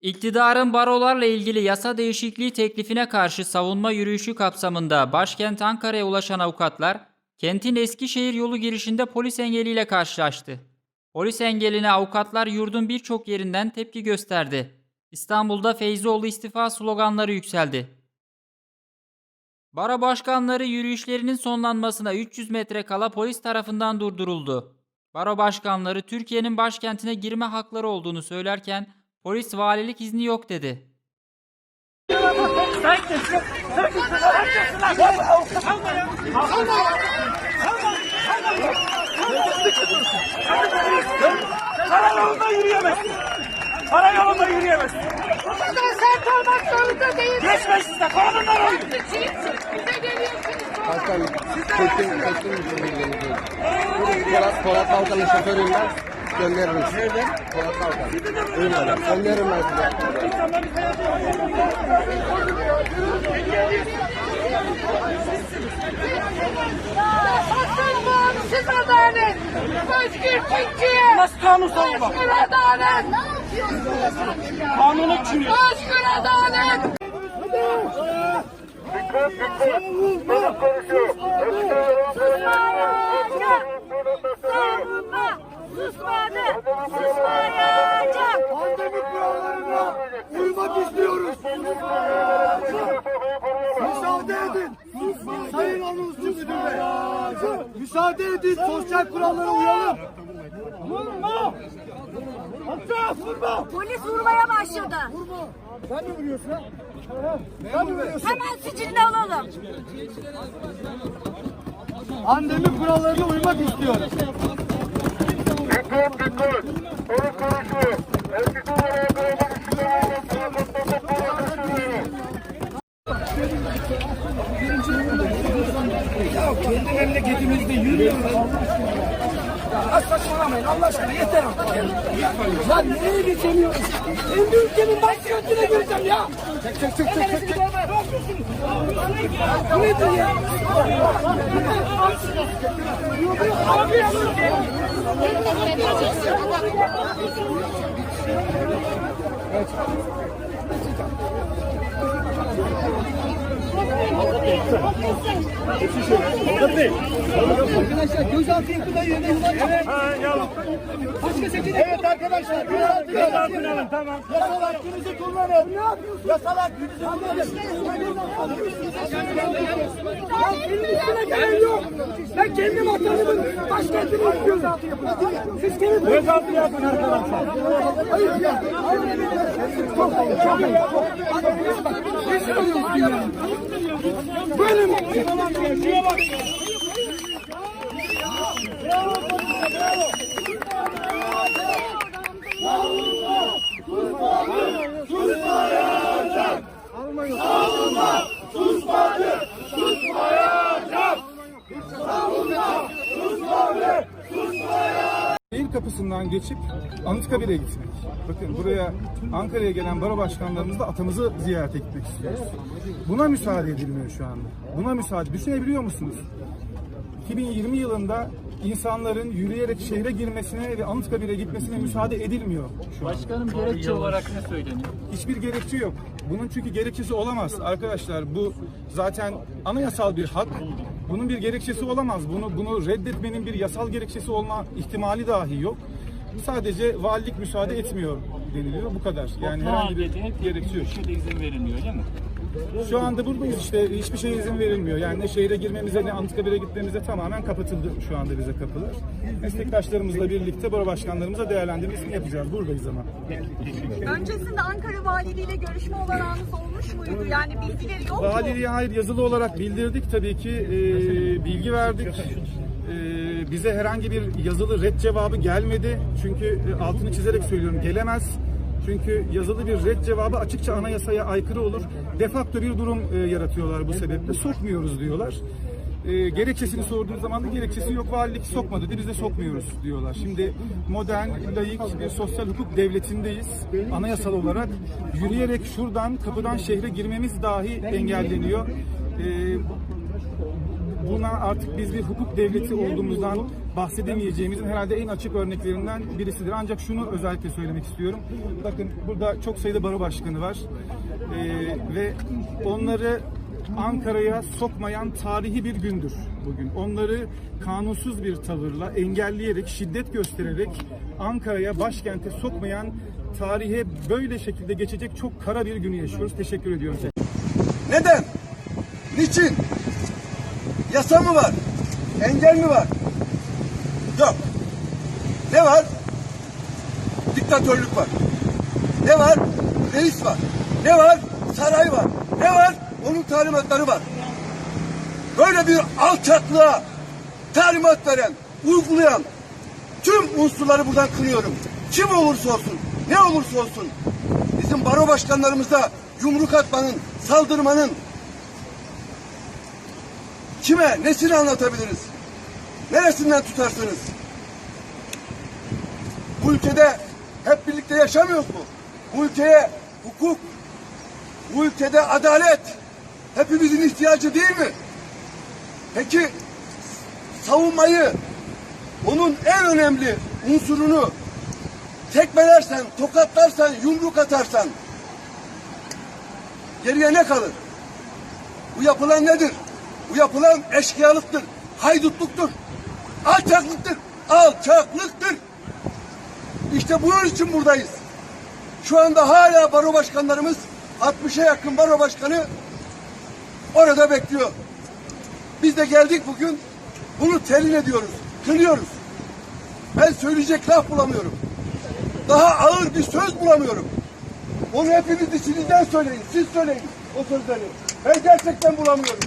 İktidarın barolarla ilgili yasa değişikliği teklifine karşı savunma yürüyüşü kapsamında başkent Ankara'ya ulaşan avukatlar, kentin Eskişehir yolu girişinde polis engeliyle karşılaştı. Polis engeline avukatlar yurdun birçok yerinden tepki gösterdi. İstanbul'da Feyzioğlu istifa sloganları yükseldi. Baro başkanları yürüyüşlerinin sonlanmasına 300 metre kala polis tarafından durduruldu. Baro başkanları Türkiye'nin başkentine girme hakları olduğunu söylerken polis valilik izni yok dedi. Karayolunda yürüyemezsin. Karayolunda yürüyemezsin. kadar sert olmak zorunda değil. Geçme size kanunlar oyun. Bize geliyorsunuz. Başkan, tekin, tekin bilgilerinizi. Polat, Polat Balkan'ın şoförüyüm ben. Gönderirim size. Nereden? Duymadım. Gönderirim ben size. Bağımsız adalet. Özgür Türkiye. Nasıl kanun savunma? Özgür adalet. Ne yapıyorsunuz ya? Kanunu çiğniyor. Özgür adalet. Savunma. Susmadı. Susmayacak. Pandemi kurallarına uymak istiyoruz. Müsaade edin. Sayın Anonsçu Müdür Bey. Müsaade edin. Sosyal kurallara uyalım. Vurma. Hatta vurma. Polis vurmaya başladı. Sen mi vuruyorsun ha? Sen mi vuruyorsun? Hemen sicilini alalım. Pandemi kurallarına uymak istiyoruz. Dikkat dikkat. Polis konuşuyor. Eskisi olarak olmak Kendi memleketimizde yürüyoruz. Ya saçmalamayın Allah aşkına yeter artık. ya. Ya nereye geçemiyoruz? Kendi ülkemin başkentine gireceğim ya. Çek çek çek çek çek. Bu nedir ya? Arkadaşlar gözaltı yapıda yerine Başka seçenek Evet arkadaşlar gözaltı gözaltı alın tamam. Yasal hakkınızı kullanın. Ne yapıyorsunuz? Yasal hakkınızı kullanın. Ya benim üstüme gelen yok. Ben kendi vatanımın başkentini yapın. Siz kendi gözaltı yapın arkadaşlar. Hayır ya. Çok çok çok. Bak, rezil oluyoruz dünyanın. Böyle mi? Şuraya kapısından geçip Anıtkabir'e gitmek. Bakın buraya Ankara'ya gelen baro başkanlarımız da atamızı ziyarete gitmek istiyoruz. Buna müsaade edilmiyor şu anda. Buna müsaade. Düşünebiliyor musunuz? 2020 yılında insanların yürüyerek şehre girmesine ve Anıtkabir'e gitmesine müsaade edilmiyor şu an. Başkanım gerekçe olarak ne söyleniyor? Hiçbir gerekçe yok. Bunun çünkü gerekçesi olamaz arkadaşlar. Bu zaten anayasal bir hak. Bunun bir gerekçesi olamaz. Bunu bunu reddetmenin bir yasal gerekçesi olma ihtimali dahi yok. Sadece valilik müsaade etmiyor deniliyor. Bu kadar. Yani herhangi bir gerekçe yok. izin verilmiyor değil mi? Şu anda buradayız işte hiçbir şeye izin verilmiyor. Yani ne şehre girmemize ne Anıtkabir'e gitmemize tamamen kapatıldı şu anda bize kapılar. Meslektaşlarımızla birlikte baro başkanlarımıza değerlendirmesini yapacağız. Buradayız ama. Öncesinde Ankara Valiliği ile görüşme olanağınız olmuş muydu? Yani bilgileri yok mu? Valiliğe hayır yazılı olarak bildirdik tabii ki e, bilgi verdik. E, bize herhangi bir yazılı red cevabı gelmedi. Çünkü e, altını çizerek söylüyorum gelemez. Çünkü yazılı bir red cevabı açıkça anayasaya aykırı olur. Defakto bir durum e, yaratıyorlar bu sebeple. Sokmuyoruz diyorlar. E, gerekçesini sorduğu zaman da gerekçesi yok valilik sokmadı dedi biz de sokmuyoruz diyorlar. Şimdi modern, layık bir sosyal hukuk devletindeyiz. Anayasal olarak yürüyerek şuradan kapıdan şehre girmemiz dahi engelleniyor. E, buna artık biz bir hukuk devleti olduğumuzdan bahsedemeyeceğimizin herhalde en açık örneklerinden birisidir. Ancak şunu özellikle söylemek istiyorum. Bakın burada çok sayıda baro başkanı var Ee, ve onları Ankara'ya sokmayan tarihi bir gündür bugün. Onları kanunsuz bir tavırla engelleyerek, şiddet göstererek Ankara'ya, başkente sokmayan tarihe böyle şekilde geçecek çok kara bir günü yaşıyoruz. Teşekkür ediyorum. Neden? Niçin? Yasa mı var? Engel mi var? Yok. Ne var? Diktatörlük var. Ne var? Reis var. Ne var? Saray var. Ne var? Onun talimatları var. Böyle bir alçaklığa talimat veren, uygulayan tüm unsurları buradan kınıyorum. Kim olursa olsun, ne olursa olsun bizim baro başkanlarımıza yumruk atmanın, saldırmanın kime, nesini anlatabiliriz? Neresinden tutarsınız? Bu ülkede hep birlikte yaşamıyoruz mu? Bu ülkeye hukuk, bu ülkede adalet hepimizin ihtiyacı değil mi? Peki savunmayı, onun en önemli unsurunu tekmelersen, tokatlarsan, yumruk atarsan geriye ne kalır? Bu yapılan nedir? Bu yapılan eşkıyalıktır, haydutluktur, alçaklıktır, alçaklıktır. İşte bunun için buradayız. Şu anda hala baro başkanlarımız 60'a yakın baro başkanı orada bekliyor. Biz de geldik bugün bunu telin ediyoruz, kınıyoruz. Ben söyleyecek laf bulamıyorum. Daha ağır bir söz bulamıyorum. Onu hepiniz içinizden söyleyin, siz söyleyin o sözleri. Ben gerçekten bulamıyorum.